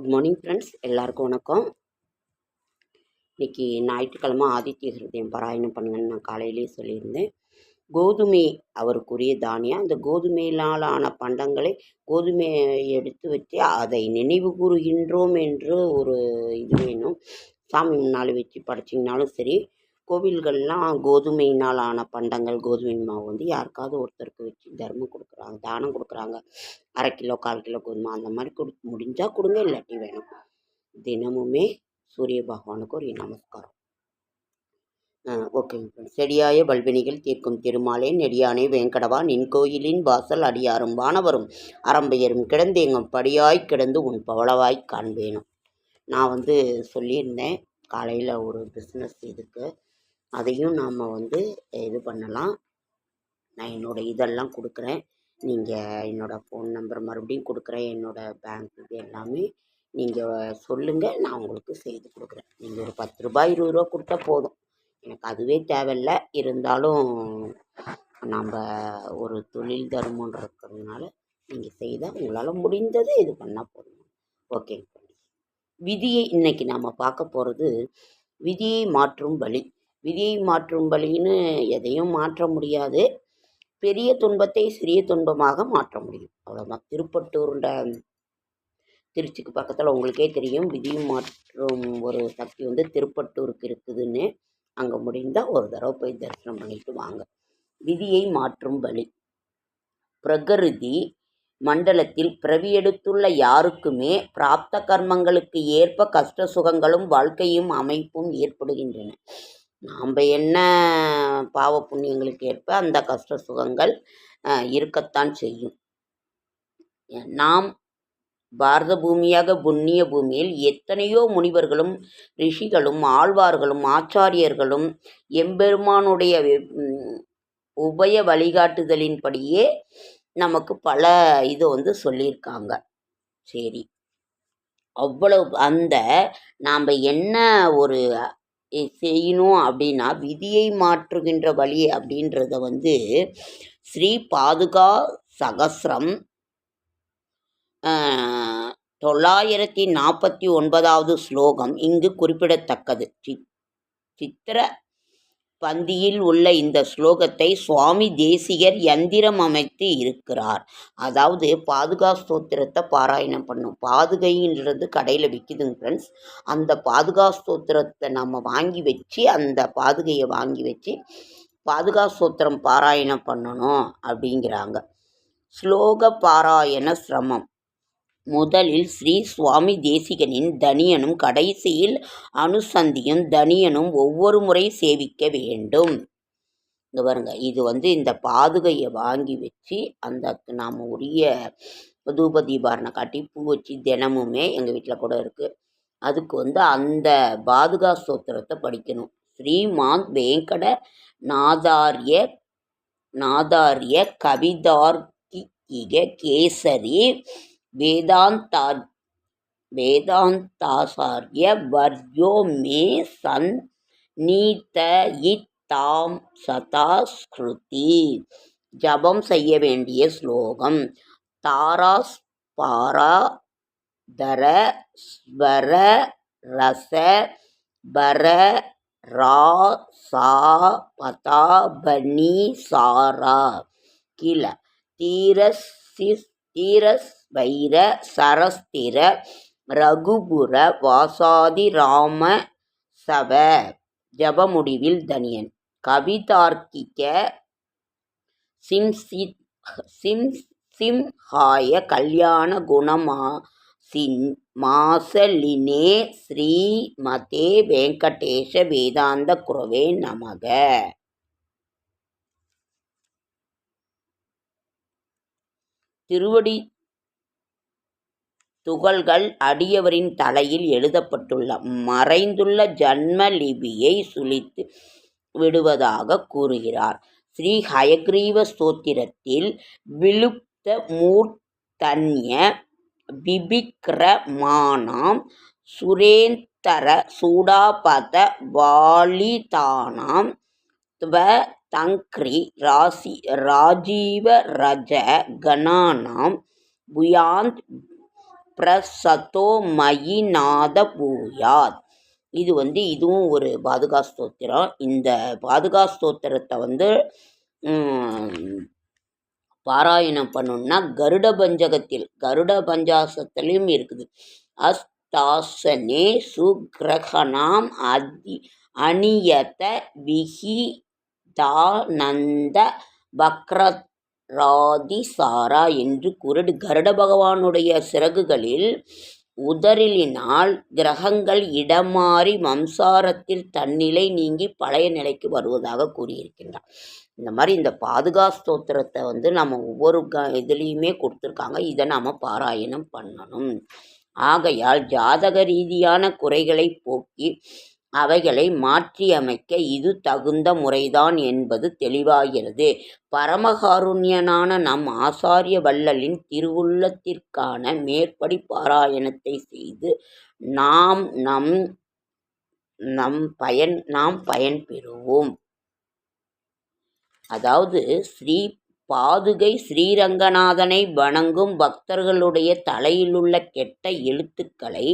Good morning friends எல்லாருக்கும் வணக்கம். இன்னைக்கு ஞாயிற்றுக்கிழமை ஆதித்ய ஹிருதயம் பாராயணம் பண்ணுங்கன்னு நான் காலையிலேயே சொல்லியிருந்தேன். கோதுமை அவருக்குரிய தானியம் அந்த கோதுமையினால் ஆன பண்டங்களை கோதுமையை எடுத்து வச்சு அதை நினைவு கூறுகின்றோம் என்று ஒரு இது வேணும். சாமி முன்னால் வச்சு படைச்சிங்கனாலும் சரி கோவில்கள்லாம் கோதுமையினால் ஆன பண்டங்கள் கோதுமை மாவு வந்து யாருக்காவது ஒருத்தருக்கு வச்சு தர்மம் கொடுக்குறாங்க தானம் கொடுக்குறாங்க. அரை கிலோ கால் கிலோ கோதுமை அந்த மாதிரி கொடு முடிஞ்சால் கொடுங்க இல்லாட்டி வேணும். தினமுமே சூரிய பகவானுக்கு ஒரு நமஸ்காரம். ஓகேங்க செடியாய பல்வினிகள் தீர்க்கும் திருமாலே நெடியானே வேங்கடவா நின் கோயிலின் வாசல் அடியாரும் வானவரும் அறம்பெயரும் கிடந்தேங்கும் படியாய் கிடந்து உன் பவளவாய் காண்பேனும். நான் வந்து சொல்லியிருந்தேன் காலையில் ஒரு பிஸ்னஸ் இதுக்கு அதையும் நாம் வந்து இது பண்ணலாம். நான் என்னோடய இதெல்லாம் கொடுக்குறேன். நீங்கள் என்னோடய ஃபோன் நம்பர் மறுபடியும் கொடுக்குறேன். என்னோடய பேங்க் இது எல்லாமே நீங்கள் சொல்லுங்கள் நான் உங்களுக்கு செய்து கொடுக்குறேன். நீங்கள் ஒரு பத்து ரூபாய் இருபது ரூபா கொடுத்தா போதும். எனக்கு அதுவே தேவையில்ல. இருந்தாலும் நம்ம ஒரு தொழில் இருக்கிறதுனால நீங்கள் செய்தால் உங்களால் முடிந்தது இது பண்ணால் போதும். ஓகேங்க விதியை இன்னைக்கு நாம் பார்க்க போகிறது விதியை மாற்றும் வழி. விதியை மாற்றும் வழின்னு எதையும் மாற்ற முடியாது. பெரிய துன்பத்தை சிறிய துன்பமாக மாற்ற முடியும். அவ்வளோதான் திருப்பட்டூர்ன்ற திருச்சிக்கு பக்கத்தில் உங்களுக்கே தெரியும். விதியும் மாற்றும் ஒரு சக்தி வந்து திருப்பட்டூருக்கு இருக்குதுன்னு. அங்கே முடிந்தால் ஒரு தடவை போய் தரிசனம் பண்ணிட்டு வாங்க. விதியை மாற்றும் வழி. பிரகிருதி மண்டலத்தில் பிறவியெடுத்துள்ள யாருக்குமே பிராப்த கர்மங்களுக்கு ஏற்ப கஷ்ட சுகங்களும் வாழ்க்கையும் அமைப்பும் ஏற்படுகின்றன. நாம் என்ன பாவ புண்ணியங்களுக்கு ஏற்ப அந்த கஷ்ட சுகங்கள் இருக்கத்தான் செய்யும். நாம் பாரத பூமியாக புண்ணிய பூமியில் எத்தனையோ முனிவர்களும் ரிஷிகளும் ஆழ்வார்களும் ஆச்சாரியர்களும் எம்பெருமானுடைய உபய வழிகாட்டுதலின்படியே நமக்கு பல இது வந்து சொல்லியிருக்காங்க. சரி. அவ்வளவு அந்த நாம் என்ன ஒரு செய்யணும் அப்படின்னா விதியை மாற்றுகின்ற வழி அப்படின்றத வந்து ஸ்ரீ பாதுகா சகசிரம் தொள்ளாயிரத்தி நாற்பத்தி ஒன்பதாவது ஸ்லோகம் இங்கு குறிப்பிடத்தக்கது. சித் சித்திர பந்தியில் உள்ள இந்த ஸ்லோகத்தை சுவாமி தேசிகர் யந்திரம் அமைத்து இருக்கிறார். அதாவது பாதுகா ஸ்தோத்திரத்தை பாராயணம் பண்ணும். பாதுகைன்றது கடையில் விற்கிதுங்க ஃப்ரெண்ட்ஸ் அந்த பாதுகா ஸ்தோத்திரத்தை நம்ம வாங்கி வச்சு அந்த பாதுகையை வாங்கி வச்சு பாதுகா ஸ்தோத்திரம் பாராயணம் பண்ணணும் அப்படிங்கிறாங்க. ஸ்லோக பாராயண சிரமம். முதலில் ஸ்ரீ சுவாமி தேசிகனின் தனியனும் கடைசியில் அனுசந்தியும் தனியனும் ஒவ்வொரு முறை சேவிக்க வேண்டும். இங்கே பாருங்க இது வந்து இந்த பாதுகையை வாங்கி வச்சு அந்த நாம் உரிய தூப தீபாரணை காட்டி பூ வச்சு தினமுமே எங்கள் வீட்டில் கூட இருக்குது அதுக்கு வந்து அந்த பாதுகா ஸ்தோத்திரத்தை படிக்கணும். ஸ்ரீமான் வேங்கட நாதாரிய நாதாரிய கவிதார்கிக கேசரி வேதாந்தா வேதாந்தாசாரிய வர்யோ மே சன் நீதயித்தாம் சதா ஸ்ருதி ஜபம் செய்ய வேண்டிய ஸ்லோகம் தாராஸ் பாரா தர ஸ்வர ரச பர ரா சா பதா பனி சாரா கீழே தீரசிஸ் தீரஸ் வைர சரஸ்திர ரகுபுர வாசாதி ராம சவ. ஜபமுடிவில் தனியன். கவிதார்க்கிக சிம்சி சிம் சிம்ஹாய கல்யாண குணமா சின் மாசலினே ஸ்ரீமதே வெங்கடேஷ வேதாந்த குரவே நமக. திருவடி துகள்கள் அடியவரின் தலையில் எழுதப்பட்டுள்ள மறைந்துள்ள ஜன்ம லிபியை சுழித்து விடுவதாக கூறுகிறார். ஸ்ரீ ஹயக்ரீவ ஸ்தோத்திரத்தில் விலுப்த மூர்த்தன்ய பிபிக்ரமானாம் சுரேந்தர சூடாபத வாலிதானாம் துவ தங்க்ரி ராசி ராஜீவ ரஜ கணானாம் புயாந்த் பிரசதோ பூயாத். இது வந்து இதுவும் ஒரு பாதுகா ஸ்தோத்திரம். இந்த பாதுகா ஸ்தோத்திரத்தை வந்து பாராயணம் பண்ணணும்னா கருட பஞ்சகத்தில் கருட பஞ்சாசத்திலையும் இருக்குது. அஸ்தாசனே சுக்கிரகணாம் அதி அணியத விஹிதானந்த பக்ரராதிசாரா என்று குரடு கருட பகவானுடைய சிறகுகளில் உதறலினால் கிரகங்கள் இடமாறி மம்சாரத்தில் தன்னிலை நீங்கி பழைய நிலைக்கு வருவதாக கூறியிருக்கின்றார். இந்த மாதிரி இந்த பாதுகா ஸ்தோத்திரத்தை வந்து நம்ம ஒவ்வொரு க இதுலேயுமே கொடுத்துருக்காங்க. இதை நாம் பாராயணம் பண்ணணும். ஆகையால் ஜாதக ரீதியான குறைகளை போக்கி அவைகளை மாற்றியமைக்க இது தகுந்த முறைதான் என்பது தெளிவாகிறது. பரமகாருண்யனான நம் ஆசாரிய வள்ளலின் திருவுள்ளத்திற்கான மேற்படி பாராயணத்தை செய்து நாம் நம் நம் பயன் நாம் பயன் பெறுவோம் அதாவது ஸ்ரீ பாதுகை ஸ்ரீரங்கநாதனை வணங்கும் பக்தர்களுடைய தலையிலுள்ள கெட்ட எழுத்துக்களை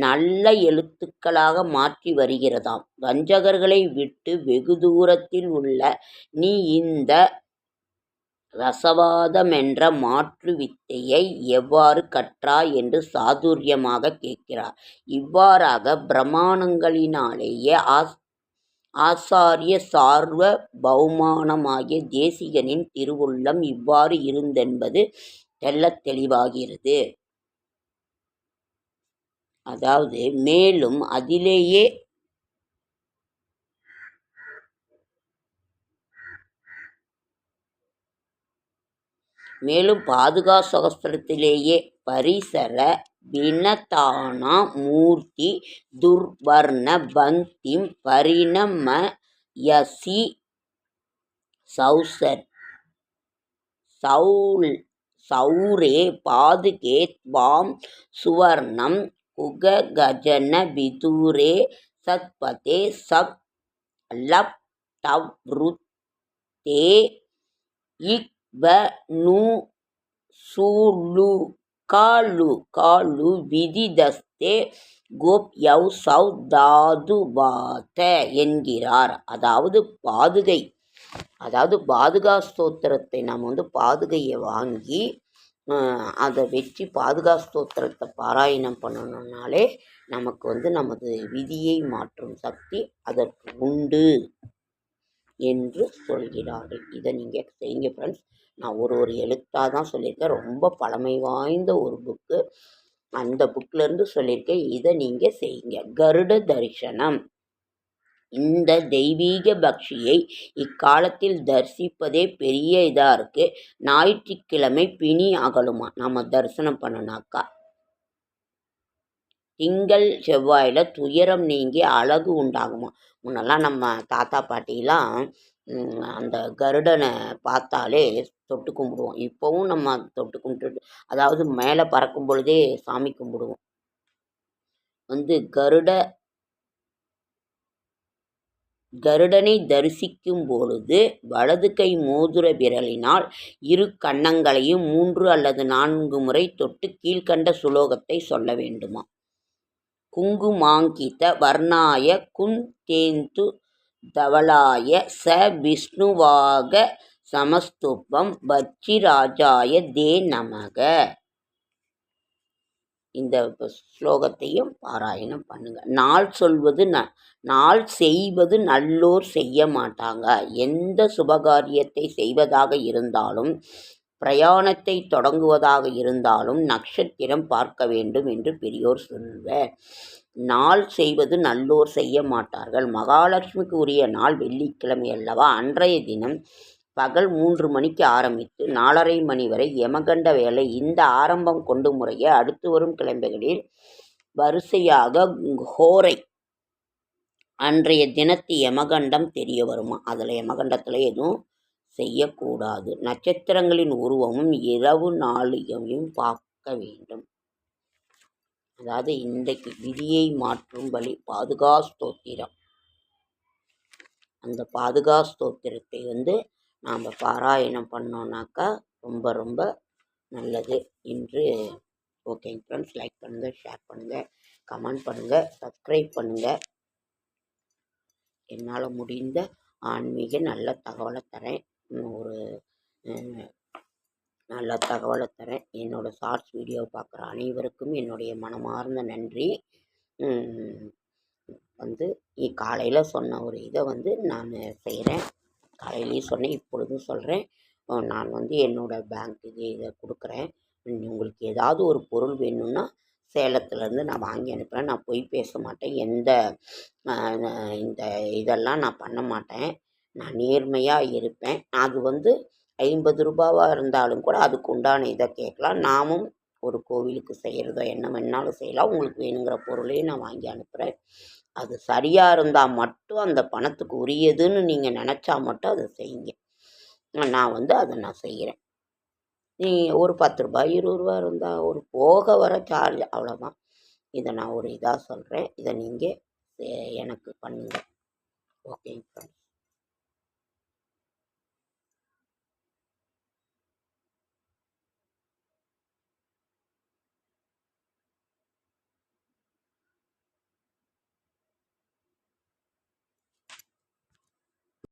நல்ல எழுத்துக்களாக மாற்றி வருகிறதாம். வஞ்சகர்களை விட்டு வெகு தூரத்தில் உள்ள நீ இந்த ரசவாதமென்ற மாற்று வித்தையை எவ்வாறு கற்றாய் என்று சாதுர்யமாக கேட்கிறார். இவ்வாறாக பிரமாணங்களினாலேயே ஆஸ் ஆசாரிய சார்வ பௌமானமாகிய தேசிகனின் திருவுள்ளம் இவ்வாறு இருந்தென்பது தெள்ளத் தெளிவாகிறது. அதாவது மேலும் அதிலேயே மேலும் பாதுகா சகஸ்திரத்திலேயே பரிசர வினதானா மூர்த்தி துர்வர்ண பந்திம் பரிணமயசி சௌசர். சௌல் சௌரே பாதுகே த்வாம் சுவர்ணம் குககஜன விதுரே சத்பதே சப் லப் தவ்ருத்தே இக்வனு சூலு காலு காலு விதிதஸ்தே கோப்யௌ சௌ தாதுபாத என்கிறார் அதாவது பாதுகை அதாவது பாதுகா ஸ்தோத்திரத்தை நாம் வந்து பாதுகையை வாங்கி அதை வச்சு பாதுகா ஸ்தோத்திரத்தை பாராயணம் பண்ணணும்னாலே நமக்கு வந்து நமது விதியை மாற்றும் சக்தி அதற்கு உண்டு என்று சொல்கிறார்கள் இதை நீங்கள் செய்யுங்க ஃப்ரெண்ட்ஸ் நான் ஒரு ஒரு எழுத்தாக தான் சொல்லியிருக்கேன். ரொம்ப பழமை வாய்ந்த ஒரு புக்கு அந்த புக்கிலேருந்து சொல்லியிருக்கேன். இதை நீங்கள் செய்யுங்க. கருட தரிசனம். இந்த தெய்வீக பக்ஷியை இக்காலத்தில் தரிசிப்பதே பெரிய இதாக இருக்குது ஞாயிற்றுக்கிழமை பிணி அகலுமா? நம்ம தரிசனம் பண்ணனாக்கா. திங்கள் செவ்வாயில் துயரம் நீங்கி அழகு உண்டாகுமா? முன்னெல்லாம் நம்ம தாத்தா பாட்டிலாம் அந்த கருடனை பார்த்தாலே தொட்டு கும்பிடுவோம். இப்போவும் நம்ம தொட்டு கும்பிட்டு அதாவது மேலே பறக்கும் பொழுதே சாமி கும்பிடுவோம். வந்து கருட கருடனை தரிசிக்கும் பொழுது வலது கை மோதுர விரலினால் இரு கன்னங்களையும் மூன்று அல்லது நான்கு முறை தொட்டு கீழ்கண்ட சுலோகத்தை சொல்ல வேண்டுமா குங்குமாங்கித வர்ணாய குந்தேந்து தவளாய ச விஷ்ணுவாக சமஸ்துபம் பச்சிராஜாய தே நமக. இந்த ஸ்லோகத்தையும் பாராயணம் பண்ணுங்க. நாள் சொல்வது ந நாள் செய்வது நல்லோர் செய்ய மாட்டாங்க. எந்த சுபகாரியத்தை செய்வதாக இருந்தாலும் பிரயாணத்தை தொடங்குவதாக இருந்தாலும் நட்சத்திரம் பார்க்க வேண்டும் என்று பெரியோர் சொல்வர் நாள் செய்வது நல்லோர் செய்ய மாட்டார்கள். மகாலட்சுமிக்கு உரிய நாள் வெள்ளிக்கிழமை அல்லவா? அன்றைய தினம் பகல் மூன்று மணிக்கு ஆரம்பித்து நாலரை மணி வரை யமகண்ட வேலை இந்த ஆரம்பம் கொண்டு முறைய அடுத்து வரும் கிழமைகளில் வரிசையாக ஹோரை அன்றைய தினத்து யமகண்டம் தெரிய வருமா? அதில் யமகண்டத்தில் எதுவும் செய்யக்கூடாது. நட்சத்திரங்களின் உருவமும் இரவு நாளிகையும் பார்க்க வேண்டும். அதாவது இன்றைக்கு விதியை மாற்றும் வழி பாதுகா ஸ்தோத்திரம். அந்த பாதுகா ஸ்தோத்திரத்தை வந்து நாம் பாராயணம் பண்ணோன்னாக்கா ரொம்ப ரொம்ப நல்லது என்று ஓகேங்க ஃப்ரெண்ட்ஸ் லைக் பண்ணுங்கள் ஷேர் பண்ணுங்கள் கமெண்ட் பண்ணுங்கள் சப்ஸ்கிரைப் பண்ணுங்கள் என்னால் முடிந்த ஆன்மீக நல்ல தகவலை தரேன். ஒரு நல்ல தகவலை தரேன். என்னோடய ஷார்ட்ஸ் வீடியோ பார்க்குற அனைவருக்கும் என்னுடைய மனமார்ந்த நன்றி. வந்து காலையில் சொன்ன ஒரு இதை வந்து நான் செய்கிறேன் காலையிலையும் சொன்னேன் இப்பொழுதும் சொல்கிறேன் நான் வந்து என்னோடய பேங்க் இது இதை கொடுக்குறேன். உங்களுக்கு ஏதாவது ஒரு பொருள் வேணும்னா சேலத்துலேருந்து நான் வாங்கி அனுப்புகிறேன் நான் போய் பேச மாட்டேன். எந்த இந்த இதெல்லாம் நான் பண்ண மாட்டேன். நான் நேர்மையாக இருப்பேன். அது வந்து ஐம்பது ரூபாவாக இருந்தாலும் கூட அதுக்கு உண்டான இதை கேட்கலாம். நாமும் ஒரு கோவிலுக்கு செய்கிறதோ என்ன வேணாலும் செய்யலாம். உங்களுக்கு வேணுங்கிற பொருளையும் நான் வாங்கி அனுப்புகிறேன் அது சரியாக இருந்தால் மட்டும் அந்த பணத்துக்கு உரியதுன்னு நீங்கள் நினச்சா மட்டும் அதை செய்யுங்க. நான் வந்து அதை நான் செய்கிறேன் நீ ஒரு பத்து ரூபாய் இருபது ரூபா இருந்தால் ஒரு போக வர சார்ஜ் அவ்வளோதான் இதை நான் ஒரு இதாக சொல்கிறேன் இதை நீங்கள் எனக்கு பண்ணுங்கள் ஓகேங்க ஃப்ரெண்ட்ஸ்